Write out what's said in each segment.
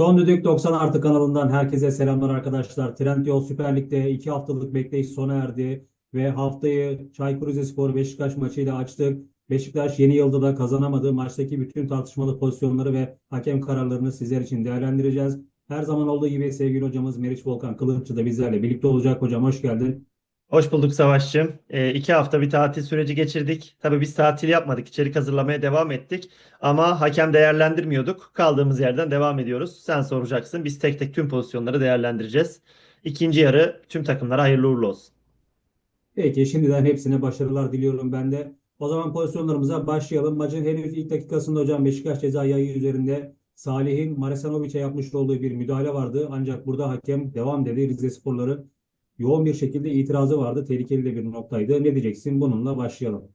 Son Düdük 90 Artı kanalından herkese selamlar arkadaşlar. Trendyol Süper Lig'de 2 haftalık bekleyiş sona erdi ve haftayı Çaykur Rizespor Beşiktaş maçıyla açtık. Beşiktaş yeni yılda da kazanamadı. Maçtaki bütün tartışmalı pozisyonları ve hakem kararlarını sizler için değerlendireceğiz. Her zaman olduğu gibi sevgili hocamız Meriç Volkan Kılıççı da bizlerle birlikte olacak. Hocam hoş geldin. Hoş bulduk Savaşçığım. Ee, iki hafta bir tatil süreci geçirdik. Tabii biz tatil yapmadık. İçerik hazırlamaya devam ettik. Ama hakem değerlendirmiyorduk. Kaldığımız yerden devam ediyoruz. Sen soracaksın. Biz tek tek tüm pozisyonları değerlendireceğiz. İkinci yarı tüm takımlara hayırlı uğurlu olsun. Peki şimdiden hepsine başarılar diliyorum ben de. O zaman pozisyonlarımıza başlayalım. Maçın henüz ilk dakikasında hocam Beşiktaş ceza yayı üzerinde Salih'in Maresanovic'e yapmış olduğu bir müdahale vardı. Ancak burada hakem devam dedi. Rizesporları yoğun bir şekilde itirazı vardı. Tehlikeli de bir noktaydı. Ne diyeceksin? Bununla başlayalım.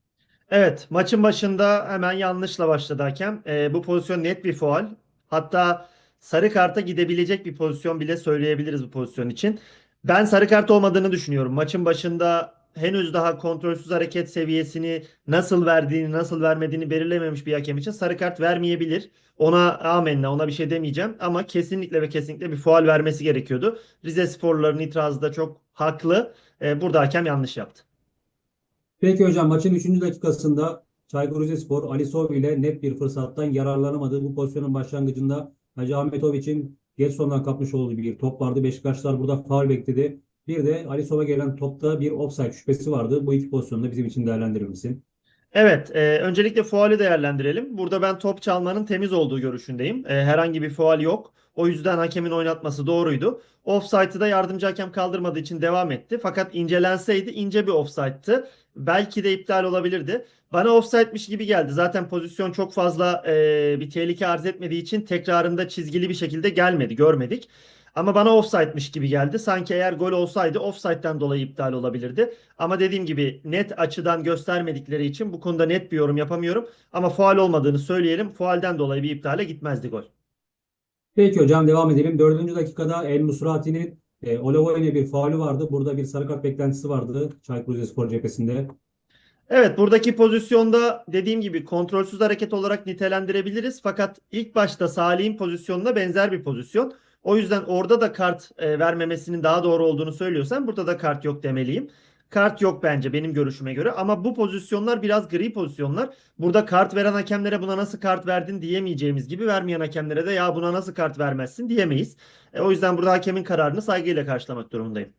Evet, maçın başında hemen yanlışla başladı hakem. Ee, bu pozisyon net bir faul. Hatta sarı karta gidebilecek bir pozisyon bile söyleyebiliriz bu pozisyon için. Ben sarı kart olmadığını düşünüyorum. Maçın başında henüz daha kontrolsüz hareket seviyesini nasıl verdiğini, nasıl vermediğini belirlememiş bir hakem için sarı kart vermeyebilir. Ona amenna, ona bir şey demeyeceğim. Ama kesinlikle ve kesinlikle bir faul vermesi gerekiyordu. Rizesporluların itirazı da çok haklı. Ee, burada hakem yanlış yaptı. Peki hocam maçın 3. dakikasında Çaykur Rizespor Ali Sov ile net bir fırsattan yararlanamadı. Bu pozisyonun başlangıcında Hacı Ahmetovic'in Getson'dan kapmış olduğu bir top vardı. Beşiktaşlar burada faul bekledi. Bir de Ali Sov'a gelen topta bir offside şüphesi vardı. Bu iki pozisyonu da bizim için değerlendirir misin? Evet, e, öncelikle faali değerlendirelim. Burada ben top çalmanın temiz olduğu görüşündeyim. E, herhangi bir faal yok. O yüzden hakemin oynatması doğruydu. Offside'ı da yardımcı hakem kaldırmadığı için devam etti. Fakat incelenseydi ince bir offside'tı. Belki de iptal olabilirdi. Bana offside'miş gibi geldi. Zaten pozisyon çok fazla e, bir tehlike arz etmediği için tekrarında çizgili bir şekilde gelmedi, görmedik. Ama bana offside'miş gibi geldi. Sanki eğer gol olsaydı offside'den dolayı iptal olabilirdi. Ama dediğim gibi net açıdan göstermedikleri için bu konuda net bir yorum yapamıyorum. Ama faal olmadığını söyleyelim. Faalden dolayı bir iptale gitmezdi gol. Peki hocam devam edelim. Dördüncü dakikada El Musrati'nin e, Olevoyne bir faulü vardı. Burada bir sarı kart beklentisi vardı Çaykur Rizespor cephesinde. Evet buradaki pozisyonda dediğim gibi kontrolsüz hareket olarak nitelendirebiliriz. Fakat ilk başta Salih'in pozisyonuna benzer bir pozisyon. O yüzden orada da kart e, vermemesinin daha doğru olduğunu söylüyorsan burada da kart yok demeliyim. Kart yok bence benim görüşüme göre ama bu pozisyonlar biraz gri pozisyonlar. Burada kart veren hakemlere buna nasıl kart verdin diyemeyeceğimiz gibi vermeyen hakemlere de ya buna nasıl kart vermezsin diyemeyiz. E, o yüzden burada hakemin kararını saygıyla karşılamak durumundayım.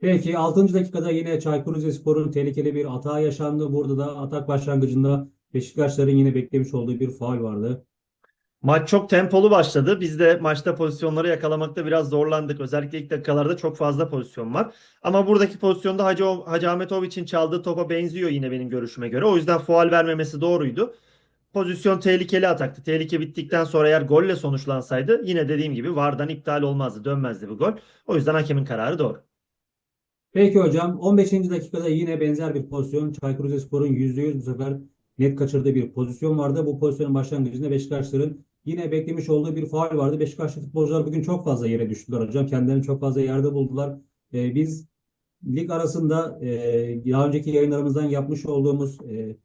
Peki 6. dakikada yine Çaykur Rizespor'un tehlikeli bir hata yaşandı. Burada da atak başlangıcında Beşiktaşların yine beklemiş olduğu bir faul vardı. Maç çok tempolu başladı. Biz de maçta pozisyonları yakalamakta biraz zorlandık. Özellikle ilk dakikalarda çok fazla pozisyon var. Ama buradaki pozisyonda Hacı, Hacı Ahmetovic'in çaldığı topa benziyor yine benim görüşüme göre. O yüzden faul vermemesi doğruydu. Pozisyon tehlikeli ataktı. Tehlike bittikten sonra eğer golle sonuçlansaydı yine dediğim gibi VAR'dan iptal olmazdı. Dönmezdi bu gol. O yüzden hakemin kararı doğru. Peki hocam 15. dakikada yine benzer bir pozisyon. Çaykur Rizespor'un %100 bu sefer net kaçırdığı bir pozisyon vardı. Bu pozisyonun başlangıcında Beşiktaşların yine beklemiş olduğu bir faul vardı. Beşiktaşlı futbolcular bugün çok fazla yere düştüler hocam. Kendilerini çok fazla yerde buldular. Ee, biz lig arasında e, daha önceki yayınlarımızdan yapmış olduğumuz e,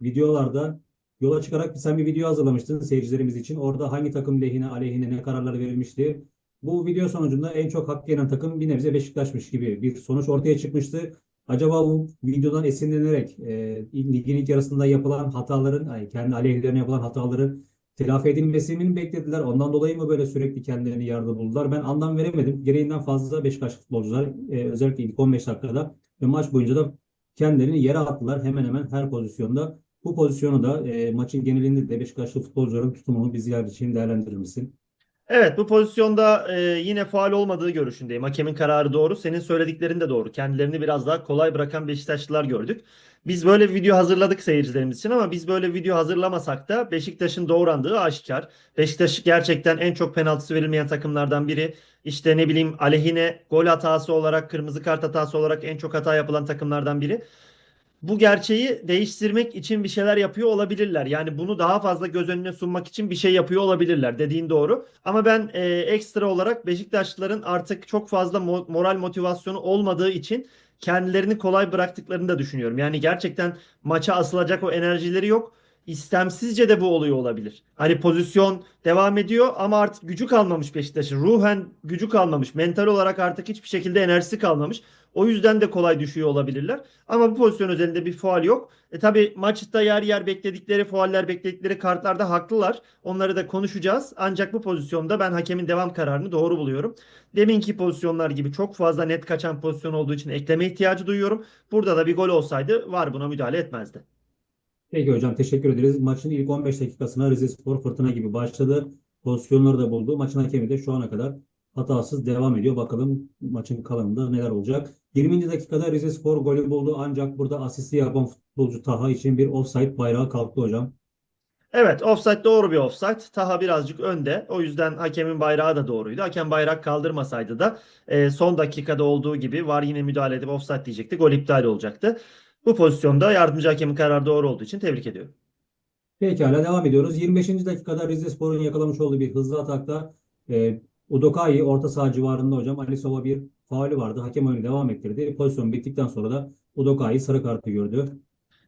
videolarda yola çıkarak sen bir video hazırlamıştın seyircilerimiz için. Orada hangi takım lehine aleyhine ne kararlar verilmişti. Bu video sonucunda en çok hak yenen takım bir nebze Beşiktaş'mış gibi bir sonuç ortaya çıkmıştı. Acaba bu videodan esinlenerek e, ligin ilk yarısında yapılan hataların, yani kendi aleyhlerine yapılan hataları telafi edilmesini mi beklediler? Ondan dolayı mı böyle sürekli kendilerini yardım buldular? Ben anlam veremedim. Gereğinden fazla Beşiktaş futbolcular e, özellikle ilk 15 dakikada ve maç boyunca da kendilerini yere attılar hemen hemen her pozisyonda. Bu pozisyonu da e, maçın genelinde de Beşiktaşlı futbolcuların tutumunu bizler için değerlendirir misin? Evet bu pozisyonda e, yine faal olmadığı görüşündeyim. Hakemin kararı doğru. Senin söylediklerin de doğru. Kendilerini biraz daha kolay bırakan Beşiktaşlılar gördük. Biz böyle bir video hazırladık seyircilerimiz için ama biz böyle video hazırlamasak da Beşiktaş'ın doğrandığı aşikar. Beşiktaş gerçekten en çok penaltısı verilmeyen takımlardan biri. İşte ne bileyim aleyhine gol hatası olarak, kırmızı kart hatası olarak en çok hata yapılan takımlardan biri bu gerçeği değiştirmek için bir şeyler yapıyor olabilirler. Yani bunu daha fazla göz önüne sunmak için bir şey yapıyor olabilirler. Dediğin doğru. Ama ben e, ekstra olarak Beşiktaşlıların artık çok fazla mo- moral motivasyonu olmadığı için kendilerini kolay bıraktıklarını da düşünüyorum. Yani gerçekten maça asılacak o enerjileri yok. istemsizce de bu oluyor olabilir. Hani pozisyon devam ediyor ama artık gücü kalmamış Beşiktaş'ın. Ruhen gücü kalmamış. Mental olarak artık hiçbir şekilde enerjisi kalmamış. O yüzden de kolay düşüyor olabilirler. Ama bu pozisyon özelinde bir faal yok. E tabi maçta yer yer bekledikleri fauller bekledikleri kartlarda haklılar. Onları da konuşacağız. Ancak bu pozisyonda ben hakemin devam kararını doğru buluyorum. Deminki pozisyonlar gibi çok fazla net kaçan pozisyon olduğu için ekleme ihtiyacı duyuyorum. Burada da bir gol olsaydı var buna müdahale etmezdi. Peki hocam teşekkür ederiz. Maçın ilk 15 dakikasına Rizespor fırtına gibi başladı. Pozisyonları da buldu. Maçın hakemi de şu ana kadar hatasız devam ediyor. Bakalım maçın kalanında neler olacak. 20. dakikada Rizespor golü buldu ancak burada asisti yapan futbolcu Taha için bir offside bayrağı kalktı hocam. Evet offside doğru bir offside. Taha birazcık önde. O yüzden hakemin bayrağı da doğruydu. Hakem bayrak kaldırmasaydı da e, son dakikada olduğu gibi var yine müdahale edip offside diyecekti. Gol iptal olacaktı. Bu pozisyonda yardımcı hakemin kararı doğru olduğu için tebrik ediyorum. Pekala devam ediyoruz. 25. dakikada Rizespor'un yakalamış olduğu bir hızlı atakta e, Udokai orta saha civarında hocam Alisova bir faulü vardı. Hakem oyunu devam ettirdi. Pozisyon bittikten sonra da Udokai sarı kartı gördü.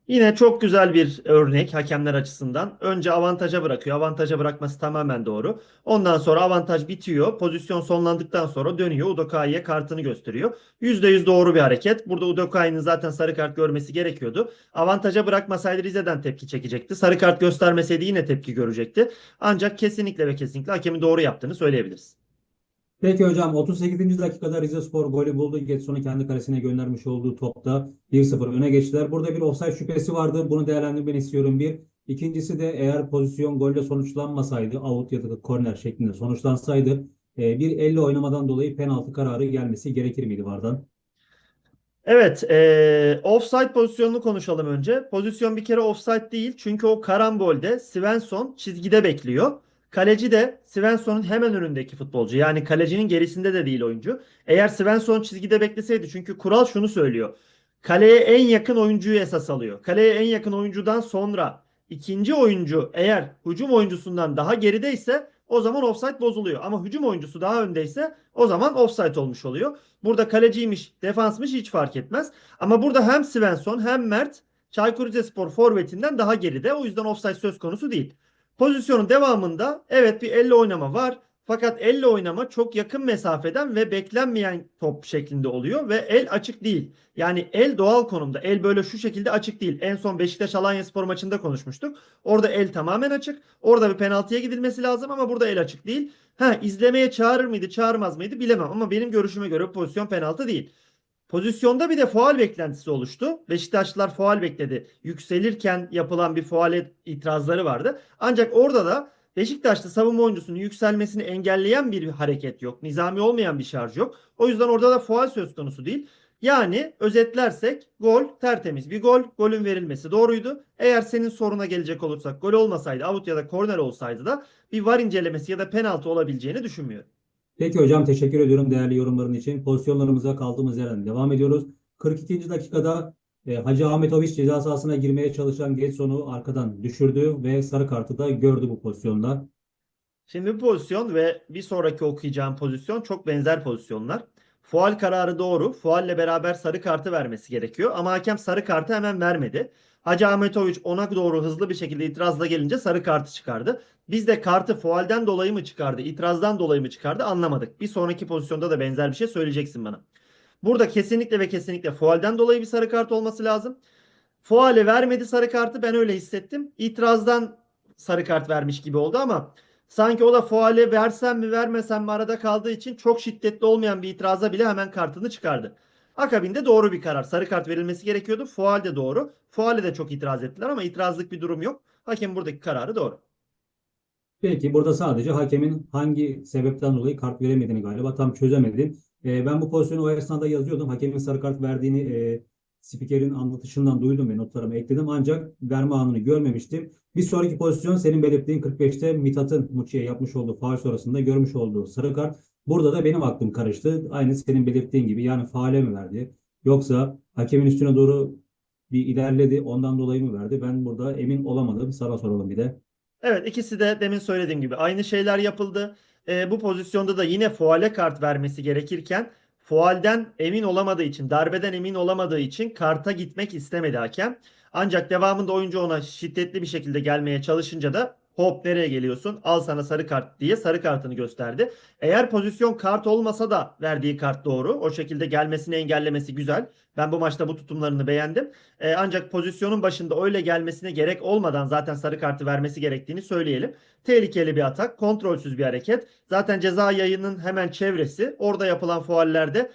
Yine çok güzel bir örnek hakemler açısından. Önce avantaja bırakıyor. Avantaja bırakması tamamen doğru. Ondan sonra avantaj bitiyor. Pozisyon sonlandıktan sonra dönüyor. Udokai'ye kartını gösteriyor. %100 doğru bir hareket. Burada Udokai'nin zaten sarı kart görmesi gerekiyordu. Avantaja bırakmasaydı Rize'den tepki çekecekti. Sarı kart göstermeseydi yine tepki görecekti. Ancak kesinlikle ve kesinlikle hakemin doğru yaptığını söyleyebiliriz. Peki hocam 38. dakikada Rizespor golü buldu. Getson'u kendi kalesine göndermiş olduğu topta 1-0 öne geçtiler. Burada bir offside şüphesi vardı. Bunu değerlendirmeni istiyorum bir. İkincisi de eğer pozisyon golle sonuçlanmasaydı, out ya da korner şeklinde sonuçlansaydı e, bir elle oynamadan dolayı penaltı kararı gelmesi gerekir miydi VAR'dan? Evet, eee offside pozisyonunu konuşalım önce. Pozisyon bir kere offside değil çünkü o karambolde Svensson çizgide bekliyor. Kaleci de Svensson'un hemen önündeki futbolcu. Yani kalecinin gerisinde de değil oyuncu. Eğer Svensson çizgide bekleseydi çünkü kural şunu söylüyor. Kaleye en yakın oyuncuyu esas alıyor. Kaleye en yakın oyuncudan sonra ikinci oyuncu eğer hücum oyuncusundan daha gerideyse o zaman offside bozuluyor. Ama hücum oyuncusu daha öndeyse o zaman offside olmuş oluyor. Burada kaleciymiş, defansmış hiç fark etmez. Ama burada hem Svensson hem Mert Çaykur Rizespor forvetinden daha geride. O yüzden offside söz konusu değil. Pozisyonun devamında evet bir elle oynama var. Fakat elle oynama çok yakın mesafeden ve beklenmeyen top şeklinde oluyor ve el açık değil. Yani el doğal konumda. El böyle şu şekilde açık değil. En son Beşiktaş Alanyaspor maçında konuşmuştuk. Orada el tamamen açık. Orada bir penaltıya gidilmesi lazım ama burada el açık değil. Ha izlemeye çağırır mıydı, çağırmaz mıydı bilemem ama benim görüşüme göre pozisyon penaltı değil. Pozisyonda bir de faal beklentisi oluştu. Beşiktaşlılar faal bekledi. Yükselirken yapılan bir faale itirazları vardı. Ancak orada da Beşiktaş'ta savunma oyuncusunun yükselmesini engelleyen bir hareket yok. Nizami olmayan bir şarj yok. O yüzden orada da faal söz konusu değil. Yani özetlersek gol tertemiz bir gol. Golün verilmesi doğruydu. Eğer senin soruna gelecek olursak gol olmasaydı out ya da korner olsaydı da bir var incelemesi ya da penaltı olabileceğini düşünmüyorum. Peki hocam teşekkür ediyorum değerli yorumların için. Pozisyonlarımıza kaldığımız yerden devam ediyoruz. 42. dakikada e, Hacı Ahmetoviç ceza sahasına girmeye çalışan Getson'u arkadan düşürdü ve sarı kartı da gördü bu pozisyonda. Şimdi bu pozisyon ve bir sonraki okuyacağım pozisyon çok benzer pozisyonlar. Faul kararı doğru. Faulle beraber sarı kartı vermesi gerekiyor. Ama hakem sarı kartı hemen vermedi. Hacı Ahmetoviç ona doğru hızlı bir şekilde itirazla gelince sarı kartı çıkardı. Biz de kartı faulden dolayı mı çıkardı, itirazdan dolayı mı çıkardı anlamadık. Bir sonraki pozisyonda da benzer bir şey söyleyeceksin bana. Burada kesinlikle ve kesinlikle faulden dolayı bir sarı kart olması lazım. Faale vermedi sarı kartı ben öyle hissettim. İtirazdan sarı kart vermiş gibi oldu ama sanki o da faale versem mi vermesem mi arada kaldığı için çok şiddetli olmayan bir itiraza bile hemen kartını çıkardı. Akabinde doğru bir karar. Sarı kart verilmesi gerekiyordu. Faal de doğru. Faale de çok itiraz ettiler ama itirazlık bir durum yok. Hakem buradaki kararı doğru. Peki burada sadece hakemin hangi sebepten dolayı kart veremediğini galiba tam çözemedim. E, ben bu pozisyonu o esnada yazıyordum. Hakemin sarı kart verdiğini e, spikerin anlatışından duydum ve notlarıma ekledim. Ancak verme anını görmemiştim. Bir sonraki pozisyon senin belirttiğin 45'te Mithat'ın Muçi'ye yapmış olduğu faul sonrasında görmüş olduğu sarı kart. Burada da benim aklım karıştı. Aynı senin belirttiğin gibi yani faale mi verdi? Yoksa hakemin üstüne doğru bir ilerledi ondan dolayı mı verdi? Ben burada emin olamadım. Sana soralım bir de. Evet ikisi de demin söylediğim gibi aynı şeyler yapıldı. Ee, bu pozisyonda da yine faale kart vermesi gerekirken faalden emin olamadığı için, darbeden emin olamadığı için karta gitmek istemedi hakem. Ancak devamında oyuncu ona şiddetli bir şekilde gelmeye çalışınca da hop nereye geliyorsun? Al sana sarı kart diye sarı kartını gösterdi. Eğer pozisyon kart olmasa da verdiği kart doğru. O şekilde gelmesini engellemesi güzel. Ben bu maçta bu tutumlarını beğendim. Ee, ancak pozisyonun başında öyle gelmesine gerek olmadan zaten sarı kartı vermesi gerektiğini söyleyelim. Tehlikeli bir atak, kontrolsüz bir hareket. Zaten ceza yayının hemen çevresi. Orada yapılan faullerde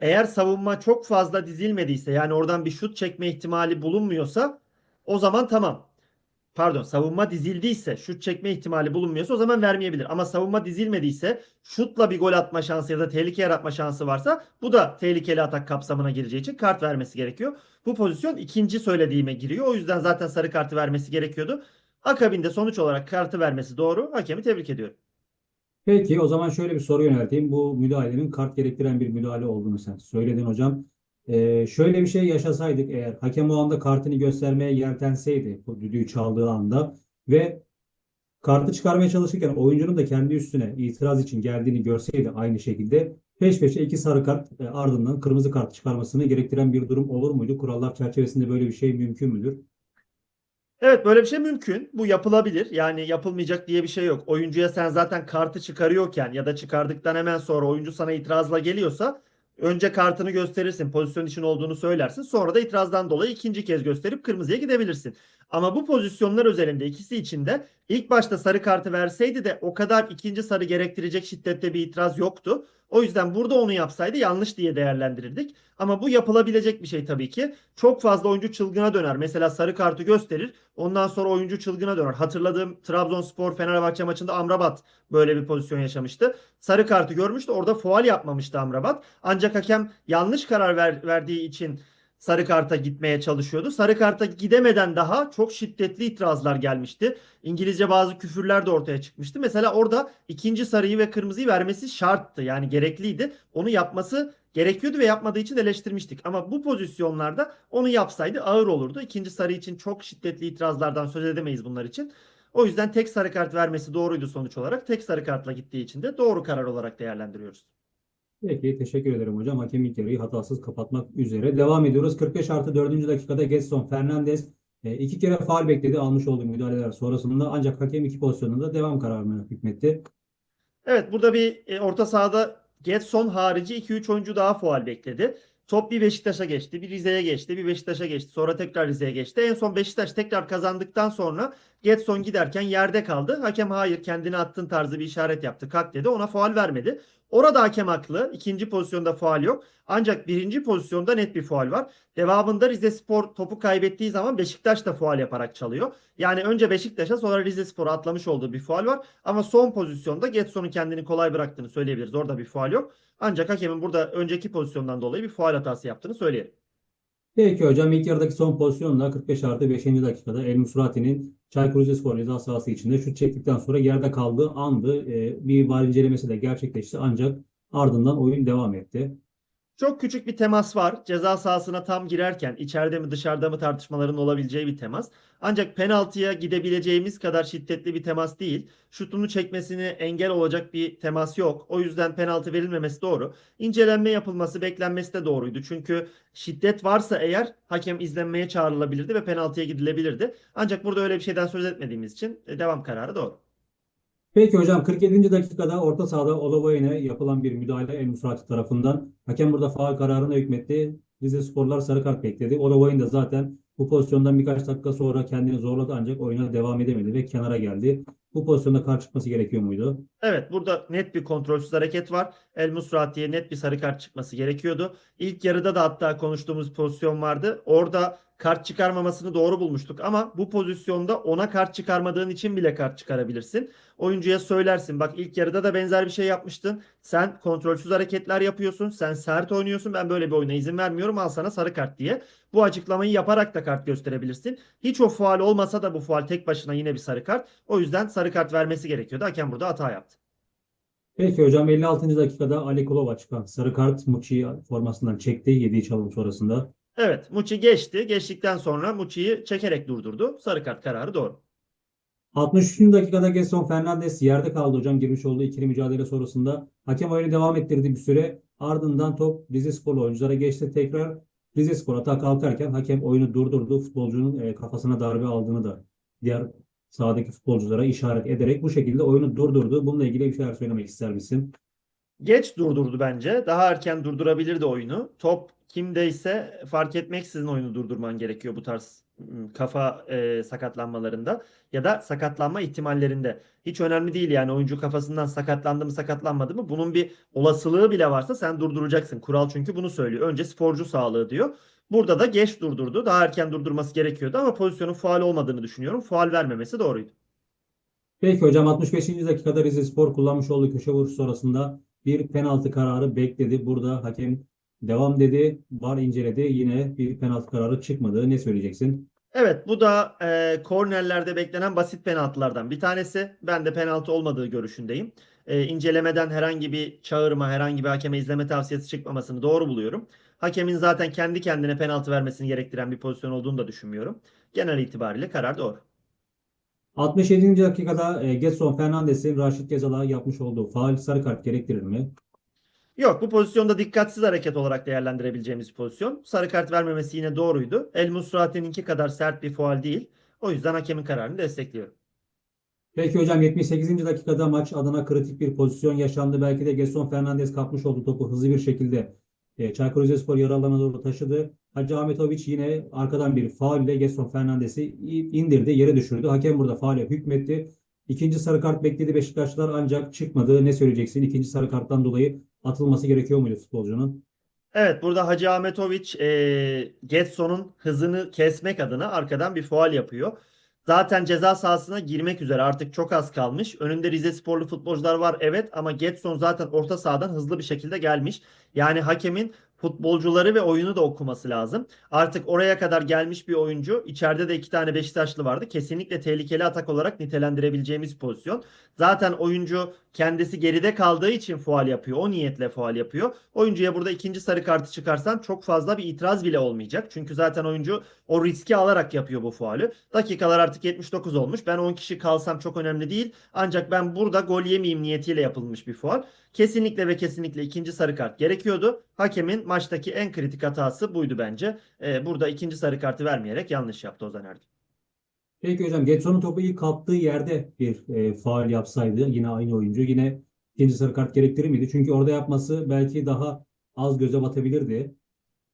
eğer savunma çok fazla dizilmediyse yani oradan bir şut çekme ihtimali bulunmuyorsa o zaman tamam. Pardon savunma dizildiyse şut çekme ihtimali bulunmuyorsa o zaman vermeyebilir. Ama savunma dizilmediyse şutla bir gol atma şansı ya da tehlike yaratma şansı varsa bu da tehlikeli atak kapsamına gireceği için kart vermesi gerekiyor. Bu pozisyon ikinci söylediğime giriyor. O yüzden zaten sarı kartı vermesi gerekiyordu. Akabinde sonuç olarak kartı vermesi doğru. Hakemi tebrik ediyorum. Peki o zaman şöyle bir soru yönelteyim. Bu müdahalenin kart gerektiren bir müdahale olduğunu sen söyledin hocam. Ee, şöyle bir şey yaşasaydık eğer hakem o anda kartını göstermeye yeltenseydi bu düdüğü çaldığı anda ve kartı çıkarmaya çalışırken oyuncunun da kendi üstüne itiraz için geldiğini görseydi aynı şekilde peş peşe iki sarı kart e, ardından kırmızı kart çıkarmasını gerektiren bir durum olur muydu? Kurallar çerçevesinde böyle bir şey mümkün müdür? Evet böyle bir şey mümkün. Bu yapılabilir. Yani yapılmayacak diye bir şey yok. Oyuncuya sen zaten kartı çıkarıyorken ya da çıkardıktan hemen sonra oyuncu sana itirazla geliyorsa önce kartını gösterirsin. Pozisyon için olduğunu söylersin. Sonra da itirazdan dolayı ikinci kez gösterip kırmızıya gidebilirsin. Ama bu pozisyonlar özelinde ikisi için de ilk başta sarı kartı verseydi de o kadar ikinci sarı gerektirecek şiddette bir itiraz yoktu. O yüzden burada onu yapsaydı yanlış diye değerlendirirdik. Ama bu yapılabilecek bir şey tabii ki. Çok fazla oyuncu çılgına döner. Mesela sarı kartı gösterir. Ondan sonra oyuncu çılgına döner. Hatırladığım Trabzonspor Fenerbahçe maçında Amrabat böyle bir pozisyon yaşamıştı. Sarı kartı görmüştü. Orada faul yapmamıştı Amrabat. Ancak hakem yanlış karar ver- verdiği için sarı karta gitmeye çalışıyordu. Sarı karta gidemeden daha çok şiddetli itirazlar gelmişti. İngilizce bazı küfürler de ortaya çıkmıştı. Mesela orada ikinci sarıyı ve kırmızıyı vermesi şarttı. Yani gerekliydi. Onu yapması gerekiyordu ve yapmadığı için eleştirmiştik. Ama bu pozisyonlarda onu yapsaydı ağır olurdu. İkinci sarı için çok şiddetli itirazlardan söz edemeyiz bunlar için. O yüzden tek sarı kart vermesi doğruydu sonuç olarak. Tek sarı kartla gittiği için de doğru karar olarak değerlendiriyoruz. Peki teşekkür ederim hocam. Hakem ilk yarıyı hatasız kapatmak üzere. Devam ediyoruz. 45 artı 4. dakikada Gedson Fernandes e, iki kere faul bekledi almış olduğu müdahaleler sonrasında ancak hakem iki pozisyonunda devam kararını hükmetti. Evet burada bir e, orta sahada Getson harici 2-3 oyuncu daha faul bekledi. Top bir Beşiktaş'a geçti, bir Rize'ye geçti, bir Beşiktaş'a geçti. Sonra tekrar Rize'ye geçti. En son Beşiktaş tekrar kazandıktan sonra Getson giderken yerde kaldı. Hakem hayır kendini attın tarzı bir işaret yaptı. Kalk dedi. Ona faul vermedi. Orada hakem haklı. İkinci pozisyonda faul yok. Ancak birinci pozisyonda net bir faul var. Devamında Rize Spor topu kaybettiği zaman Beşiktaş da faul yaparak çalıyor. Yani önce Beşiktaş'a sonra Rize Spor'a atlamış olduğu bir faul var. Ama son pozisyonda Getson'un kendini kolay bıraktığını söyleyebiliriz. Orada bir faul yok. Ancak hakemin burada önceki pozisyondan dolayı bir faul hatası yaptığını söyleyelim. Peki hocam ilk yarıdaki son pozisyonla 45 artı 5. dakikada El Musrati'nin Çaykur Rizespor ceza sahası içinde şut çektikten sonra yerde kaldığı andı. E, bir var incelemesi de gerçekleşti ancak ardından oyun devam etti. Çok küçük bir temas var. Ceza sahasına tam girerken içeride mi dışarıda mı tartışmaların olabileceği bir temas. Ancak penaltıya gidebileceğimiz kadar şiddetli bir temas değil. Şutunu çekmesini engel olacak bir temas yok. O yüzden penaltı verilmemesi doğru. İncelenme yapılması, beklenmesi de doğruydu. Çünkü şiddet varsa eğer hakem izlenmeye çağrılabilirdi ve penaltıya gidilebilirdi. Ancak burada öyle bir şeyden söz etmediğimiz için e, devam kararı doğru. Peki hocam 47. dakikada orta sahada Oloboy'una yapılan bir müdahale El Musrati tarafından. Hakem burada faul kararına hükmetti. Rize Sporlar sarı kart bekledi. Oloboy'un da zaten bu pozisyondan birkaç dakika sonra kendini zorladı ancak oyuna devam edemedi ve kenara geldi. Bu pozisyonda kart çıkması gerekiyor muydu? Evet burada net bir kontrolsüz hareket var. El Musrati'ye net bir sarı kart çıkması gerekiyordu. İlk yarıda da hatta konuştuğumuz pozisyon vardı. Orada kart çıkarmamasını doğru bulmuştuk ama bu pozisyonda ona kart çıkarmadığın için bile kart çıkarabilirsin. Oyuncuya söylersin bak ilk yarıda da benzer bir şey yapmıştın. Sen kontrolsüz hareketler yapıyorsun. Sen sert oynuyorsun. Ben böyle bir oyuna izin vermiyorum. Al sana sarı kart diye. Bu açıklamayı yaparak da kart gösterebilirsin. Hiç o faal olmasa da bu faal tek başına yine bir sarı kart. O yüzden sarı kart vermesi gerekiyordu. Hakem burada hata yaptı. Peki hocam 56. dakikada Ali Kulova çıkan sarı kart Muçi'yi formasından çekti yediği çalım sonrasında. Evet, Muçi geçti. Geçtikten sonra Muçi'yi çekerek durdurdu. Sarı kart kararı doğru. 63. dakikada Gedson Fernandes yerde kaldı hocam girmiş olduğu ikili mücadele sonrasında. Hakem oyunu devam ettirdi bir süre. Ardından top Rizesporlu oyunculara geçti. Tekrar Rizespor atağa kalkarken hakem oyunu durdurdu. Futbolcunun e, kafasına darbe aldığını da diğer sahadaki futbolculara işaret ederek bu şekilde oyunu durdurdu. Bununla ilgili bir şeyler söylemek ister misin? Geç durdurdu bence. Daha erken durdurabilirdi oyunu. Top kimdeyse fark etmeksizin oyunu durdurman gerekiyor bu tarz ım, kafa e, sakatlanmalarında ya da sakatlanma ihtimallerinde. Hiç önemli değil yani oyuncu kafasından sakatlandı mı sakatlanmadı mı bunun bir olasılığı bile varsa sen durduracaksın. Kural çünkü bunu söylüyor. Önce sporcu sağlığı diyor. Burada da geç durdurdu. Daha erken durdurması gerekiyordu ama pozisyonun faul olmadığını düşünüyorum. Faul vermemesi doğruydu. Peki hocam 65. dakikada Rizespor kullanmış olduğu köşe vuruşu sonrasında bir penaltı kararı bekledi. Burada hakem devam dedi. VAR inceledi. Yine bir penaltı kararı çıkmadı. Ne söyleyeceksin? Evet bu da e, kornerlerde beklenen basit penaltılardan bir tanesi. Ben de penaltı olmadığı görüşündeyim. E, incelemeden herhangi bir çağırma, herhangi bir hakeme izleme tavsiyesi çıkmamasını doğru buluyorum. Hakemin zaten kendi kendine penaltı vermesini gerektiren bir pozisyon olduğunu da düşünmüyorum. Genel itibariyle karar doğru. 67. dakikada e, Gedson Fernandes'in Raşit Gezal'a yapmış olduğu faul sarı kart gerektirir mi? Yok bu pozisyonda dikkatsiz hareket olarak değerlendirebileceğimiz pozisyon. Sarı kart vermemesi yine doğruydu. El Musrati'ninki kadar sert bir faul değil. O yüzden hakemin kararını destekliyorum. Peki hocam 78. dakikada maç adına kritik bir pozisyon yaşandı. Belki de Gedson Fernandes kapmış olduğu topu hızlı bir şekilde e, Çaykur Rizespor yarı doğru taşıdı. Hacı Ahmetoviç yine arkadan bir faul ile Gedson Fernandes'i indirdi, yere düşürdü. Hakem burada faule hükmetti. İkinci sarı kart bekledi Beşiktaşlılar ancak çıkmadı. Ne söyleyeceksin? İkinci sarı karttan dolayı atılması gerekiyor muydu futbolcunun? Evet burada Hacı Ahmetoviç e, Getson'un hızını kesmek adına arkadan bir faul yapıyor. Zaten ceza sahasına girmek üzere artık çok az kalmış. Önünde Rize sporlu futbolcular var evet ama Getson zaten orta sahadan hızlı bir şekilde gelmiş. Yani hakemin futbolcuları ve oyunu da okuması lazım. Artık oraya kadar gelmiş bir oyuncu. İçeride de iki tane Beşiktaşlı vardı. Kesinlikle tehlikeli atak olarak nitelendirebileceğimiz pozisyon. Zaten oyuncu kendisi geride kaldığı için faul yapıyor. O niyetle faul yapıyor. Oyuncuya burada ikinci sarı kartı çıkarsan çok fazla bir itiraz bile olmayacak. Çünkü zaten oyuncu o riski alarak yapıyor bu faulü. Dakikalar artık 79 olmuş. Ben 10 kişi kalsam çok önemli değil. Ancak ben burada gol yemeyeyim niyetiyle yapılmış bir faul. Kesinlikle ve kesinlikle ikinci sarı kart gerekiyordu. Hakemin maçtaki en kritik hatası buydu bence. Ee, burada ikinci sarı kartı vermeyerek yanlış yaptı Ozan Erdem. Peki hocam Getson'un topu ilk kaptığı yerde bir e, faul yapsaydı yine aynı oyuncu yine ikinci sarı kart gerektirir miydi? Çünkü orada yapması belki daha az göze batabilirdi.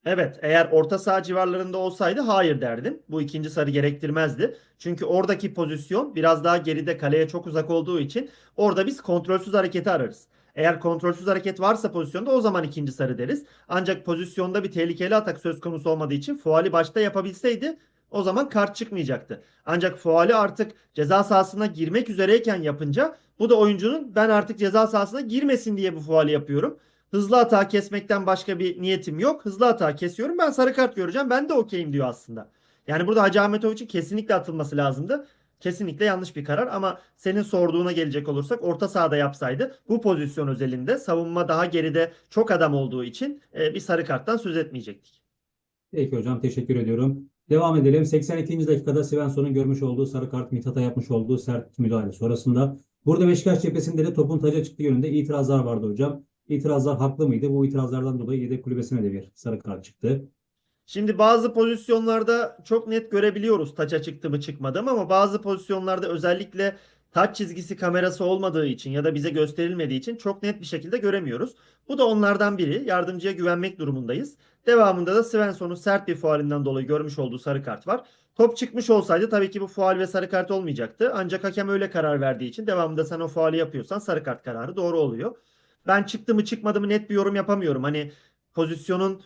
Evet, eğer orta saha civarlarında olsaydı hayır derdim. Bu ikinci sarı gerektirmezdi. Çünkü oradaki pozisyon biraz daha geride kaleye çok uzak olduğu için orada biz kontrolsüz hareketi ararız. Eğer kontrolsüz hareket varsa pozisyonda o zaman ikinci sarı deriz. Ancak pozisyonda bir tehlikeli atak söz konusu olmadığı için faali başta yapabilseydi o zaman kart çıkmayacaktı. Ancak faali artık ceza sahasına girmek üzereyken yapınca bu da oyuncunun ben artık ceza sahasına girmesin diye bu faali yapıyorum. Hızlı hata kesmekten başka bir niyetim yok. Hızlı hata kesiyorum. Ben sarı kart göreceğim. Ben de okeyim diyor aslında. Yani burada Hacı Ahmetoviç'in kesinlikle atılması lazımdı. Kesinlikle yanlış bir karar ama senin sorduğuna gelecek olursak orta sahada yapsaydı bu pozisyon özelinde savunma daha geride çok adam olduğu için e, bir sarı karttan söz etmeyecektik. Peki hocam teşekkür ediyorum. Devam edelim. 82. dakikada Svensson'un görmüş olduğu sarı kart Mithat'a yapmış olduğu sert müdahale sonrasında. Burada Beşiktaş cephesinde de topun taca çıktığı yönünde itirazlar vardı hocam. İtirazlar haklı mıydı? Bu itirazlardan dolayı yedek kulübesine de bir sarı kart çıktı. Şimdi bazı pozisyonlarda çok net görebiliyoruz taça çıktı mı çıkmadı mı ama bazı pozisyonlarda özellikle taç çizgisi kamerası olmadığı için ya da bize gösterilmediği için çok net bir şekilde göremiyoruz. Bu da onlardan biri. Yardımcıya güvenmek durumundayız. Devamında da Svensson'un sert bir faalinden dolayı görmüş olduğu sarı kart var. Top çıkmış olsaydı tabii ki bu faal ve sarı kart olmayacaktı. Ancak hakem öyle karar verdiği için devamında sen o faali yapıyorsan sarı kart kararı doğru oluyor. Ben çıktı mı çıkmadı mı net bir yorum yapamıyorum. Hani pozisyonun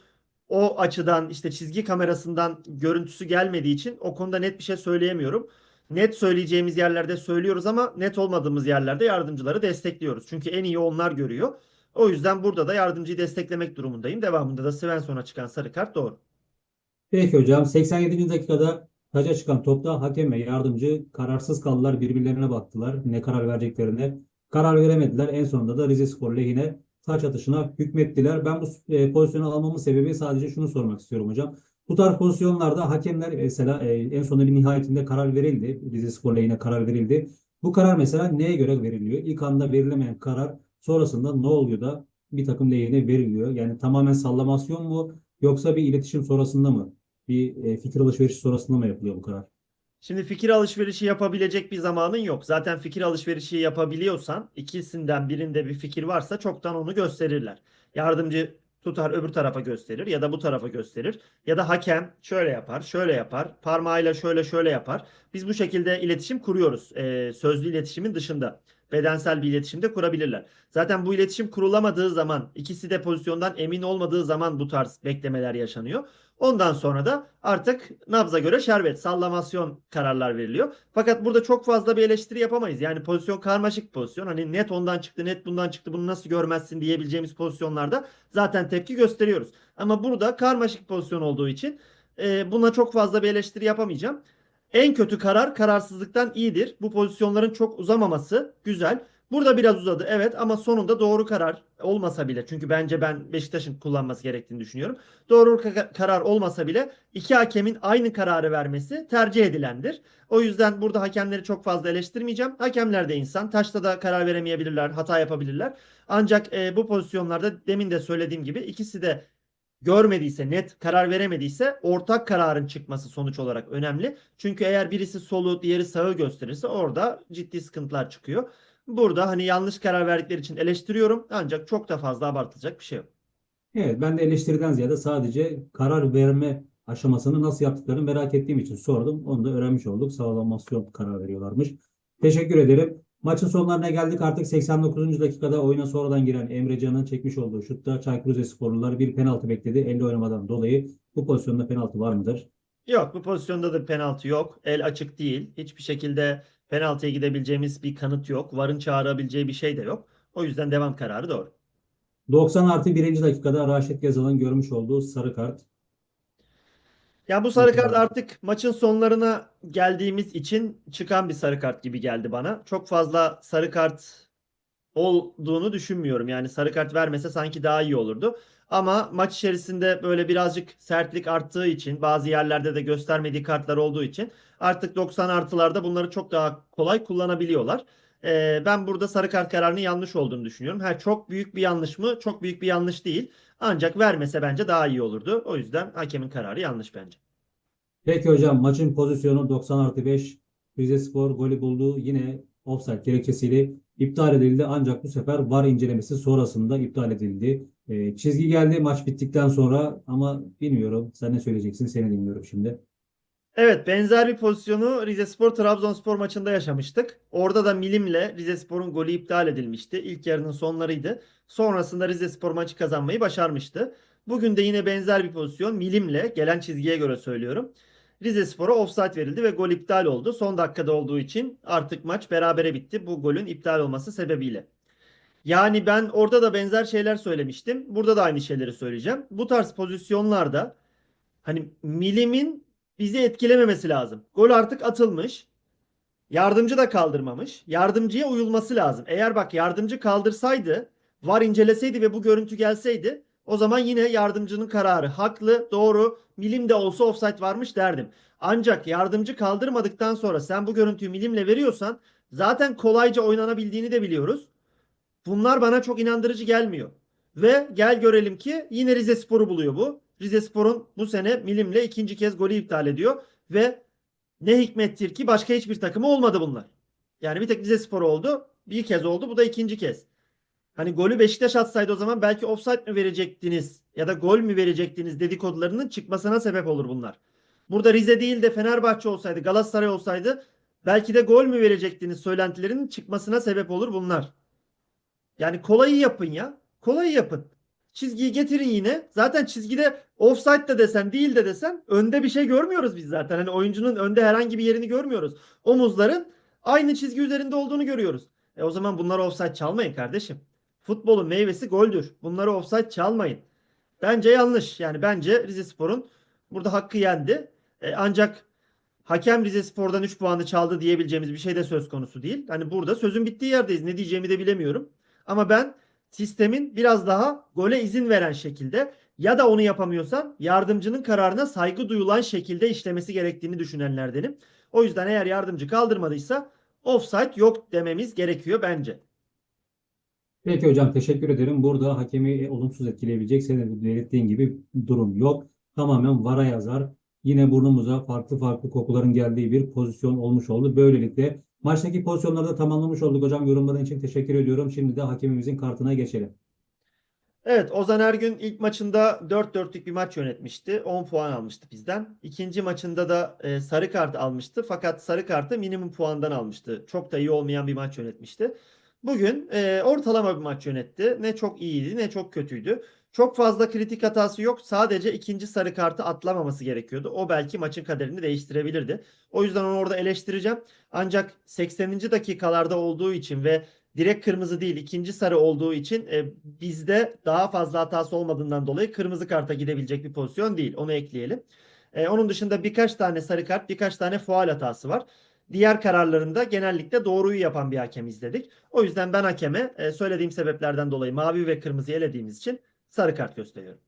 o açıdan işte çizgi kamerasından görüntüsü gelmediği için o konuda net bir şey söyleyemiyorum. Net söyleyeceğimiz yerlerde söylüyoruz ama net olmadığımız yerlerde yardımcıları destekliyoruz. Çünkü en iyi onlar görüyor. O yüzden burada da yardımcıyı desteklemek durumundayım. Devamında da Svensson'a çıkan sarı kart doğru. Peki hocam 87. dakikada taca çıkan topta hakem ve yardımcı kararsız kaldılar. Birbirlerine baktılar. Ne karar vereceklerine. Karar veremediler. En sonunda da Rizespor lehine taç atışına hükmettiler. Ben bu e, pozisyonu almamın sebebi sadece şunu sormak istiyorum hocam. Bu tarz pozisyonlarda hakemler mesela e, en sonunda bir nihayetinde karar verildi. Rizespor lehine karar verildi. Bu karar mesela neye göre veriliyor? İlk anda verilemeyen karar sonrasında ne oluyor da bir takım lehine veriliyor? Yani tamamen sallamasyon mu? yoksa bir iletişim sonrasında mı? Bir e, fikir alışverişi sonrasında mı yapılıyor bu karar? Şimdi fikir alışverişi yapabilecek bir zamanın yok. Zaten fikir alışverişi yapabiliyorsan ikisinden birinde bir fikir varsa çoktan onu gösterirler. Yardımcı tutar öbür tarafa gösterir ya da bu tarafa gösterir. Ya da hakem şöyle yapar, şöyle yapar, parmağıyla şöyle şöyle yapar. Biz bu şekilde iletişim kuruyoruz. Ee, sözlü iletişimin dışında. Bedensel bir iletişim de kurabilirler. Zaten bu iletişim kurulamadığı zaman, ikisi de pozisyondan emin olmadığı zaman bu tarz beklemeler yaşanıyor. Ondan sonra da artık nabza göre şerbet, sallamasyon kararlar veriliyor. Fakat burada çok fazla bir eleştiri yapamayız. Yani pozisyon karmaşık pozisyon. Hani net ondan çıktı, net bundan çıktı, bunu nasıl görmezsin diyebileceğimiz pozisyonlarda zaten tepki gösteriyoruz. Ama burada karmaşık pozisyon olduğu için buna çok fazla bir eleştiri yapamayacağım. En kötü karar kararsızlıktan iyidir. Bu pozisyonların çok uzamaması güzel. Burada biraz uzadı evet ama sonunda doğru karar olmasa bile çünkü bence ben Beşiktaş'ın kullanması gerektiğini düşünüyorum. Doğru ka- karar olmasa bile iki hakemin aynı kararı vermesi tercih edilendir. O yüzden burada hakemleri çok fazla eleştirmeyeceğim. Hakemler de insan. Taşta da karar veremeyebilirler, hata yapabilirler. Ancak e, bu pozisyonlarda demin de söylediğim gibi ikisi de görmediyse, net karar veremediyse ortak kararın çıkması sonuç olarak önemli. Çünkü eğer birisi solu, diğeri sağı gösterirse orada ciddi sıkıntılar çıkıyor. Burada hani yanlış karar verdikleri için eleştiriyorum ancak çok da fazla abartılacak bir şey yok. Evet, ben de eleştiriden ziyade sadece karar verme aşamasını nasıl yaptıklarını merak ettiğim için sordum. Onu da öğrenmiş olduk. Sağlamasyon karar veriyorlarmış. Teşekkür ederim. Maçın sonlarına geldik. Artık 89. dakikada oyuna sonradan giren Emre Can'ın çekmiş olduğu şutta Çaykur Rizesporlular bir penaltı bekledi. Elle oynamadan dolayı bu pozisyonda penaltı var mıdır? Yok bu pozisyonda da penaltı yok. El açık değil. Hiçbir şekilde penaltıya gidebileceğimiz bir kanıt yok. VAR'ın çağırabileceği bir şey de yok. O yüzden devam kararı doğru. 90 artı 1. dakikada Raşit Gezal'ın görmüş olduğu sarı kart. Ya bu sarı kart artık maçın sonlarına geldiğimiz için çıkan bir sarı kart gibi geldi bana. Çok fazla sarı kart olduğunu düşünmüyorum. Yani sarı kart vermese sanki daha iyi olurdu. Ama maç içerisinde böyle birazcık sertlik arttığı için bazı yerlerde de göstermediği kartlar olduğu için artık 90 artılarda bunları çok daha kolay kullanabiliyorlar. Ee, ben burada sarı kart kararının yanlış olduğunu düşünüyorum. Ha, çok büyük bir yanlış mı? Çok büyük bir yanlış değil. Ancak vermese bence daha iyi olurdu. O yüzden hakemin kararı yanlış bence. Peki hocam maçın pozisyonu 90 artı 5. Rizespor golü buldu. Yine offside gerekçesiyle iptal edildi. Ancak bu sefer VAR incelemesi sonrasında iptal edildi. Ee, çizgi geldi maç bittikten sonra ama bilmiyorum. Sen ne söyleyeceksin? Seni dinliyorum şimdi. Evet benzer bir pozisyonu Rizespor Trabzonspor maçında yaşamıştık. Orada da milimle Rizespor'un golü iptal edilmişti. İlk yarının sonlarıydı. Sonrasında Rizespor maçı kazanmayı başarmıştı. Bugün de yine benzer bir pozisyon milimle gelen çizgiye göre söylüyorum. Rizespor'a offside verildi ve gol iptal oldu. Son dakikada olduğu için artık maç berabere bitti. Bu golün iptal olması sebebiyle. Yani ben orada da benzer şeyler söylemiştim. Burada da aynı şeyleri söyleyeceğim. Bu tarz pozisyonlarda hani milimin bizi etkilememesi lazım. Gol artık atılmış. Yardımcı da kaldırmamış. Yardımcıya uyulması lazım. Eğer bak yardımcı kaldırsaydı, VAR inceleseydi ve bu görüntü gelseydi o zaman yine yardımcının kararı haklı, doğru, milim de olsa offside varmış derdim. Ancak yardımcı kaldırmadıktan sonra sen bu görüntüyü milimle veriyorsan zaten kolayca oynanabildiğini de biliyoruz. Bunlar bana çok inandırıcı gelmiyor. Ve gel görelim ki yine Rizespor'u buluyor bu. Rizespor'un bu sene milimle ikinci kez golü iptal ediyor ve ne hikmettir ki başka hiçbir takımı olmadı bunlar. Yani bir tek Rizespor oldu. Bir kez oldu. Bu da ikinci kez. Hani golü Beşiktaş atsaydı o zaman belki offside mi verecektiniz ya da gol mü verecektiniz dedikodularının çıkmasına sebep olur bunlar. Burada Rize değil de Fenerbahçe olsaydı, Galatasaray olsaydı belki de gol mü verecektiniz söylentilerinin çıkmasına sebep olur bunlar. Yani kolayı yapın ya. Kolayı yapın. Çizgiyi getirin yine. Zaten çizgide offside de desen değil de desen önde bir şey görmüyoruz biz zaten. Hani oyuncunun önde herhangi bir yerini görmüyoruz. Omuzların aynı çizgi üzerinde olduğunu görüyoruz. E o zaman bunları offside çalmayın kardeşim. Futbolun meyvesi goldür. Bunları offside çalmayın. Bence yanlış. Yani bence Rizespor'un burada hakkı yendi. E ancak hakem Rizespor'dan 3 puanı çaldı diyebileceğimiz bir şey de söz konusu değil. Hani burada sözün bittiği yerdeyiz. Ne diyeceğimi de bilemiyorum. Ama ben sistemin biraz daha gole izin veren şekilde ya da onu yapamıyorsan yardımcının kararına saygı duyulan şekilde işlemesi gerektiğini düşünenlerdenim. O yüzden eğer yardımcı kaldırmadıysa offside yok dememiz gerekiyor bence. Peki hocam teşekkür ederim. Burada hakemi olumsuz etkileyebilecek senin belirttiğin gibi durum yok. Tamamen VAR'a yazar. Yine burnumuza farklı farklı kokuların geldiği bir pozisyon olmuş oldu. Böylelikle maçtaki pozisyonları da tamamlamış olduk hocam. Yorumların için teşekkür ediyorum. Şimdi de hakemimizin kartına geçelim. Evet, Ozan Ergün ilk maçında 4-4'lük bir maç yönetmişti. 10 puan almıştı bizden. İkinci maçında da e, sarı kart almıştı. Fakat sarı kartı minimum puandan almıştı. Çok da iyi olmayan bir maç yönetmişti. Bugün e, ortalama bir maç yönetti. Ne çok iyiydi ne çok kötüydü. Çok fazla kritik hatası yok. Sadece ikinci sarı kartı atlamaması gerekiyordu. O belki maçın kaderini değiştirebilirdi. O yüzden onu orada eleştireceğim. Ancak 80. dakikalarda olduğu için ve direkt kırmızı değil ikinci sarı olduğu için e, bizde daha fazla hatası olmadığından dolayı kırmızı karta gidebilecek bir pozisyon değil. Onu ekleyelim. E, onun dışında birkaç tane sarı kart, birkaç tane faul hatası var. Diğer kararlarında genellikle doğruyu yapan bir hakem izledik. O yüzden ben hakeme e, söylediğim sebeplerden dolayı mavi ve kırmızı elediğimiz için sarı kart gösteriyorum.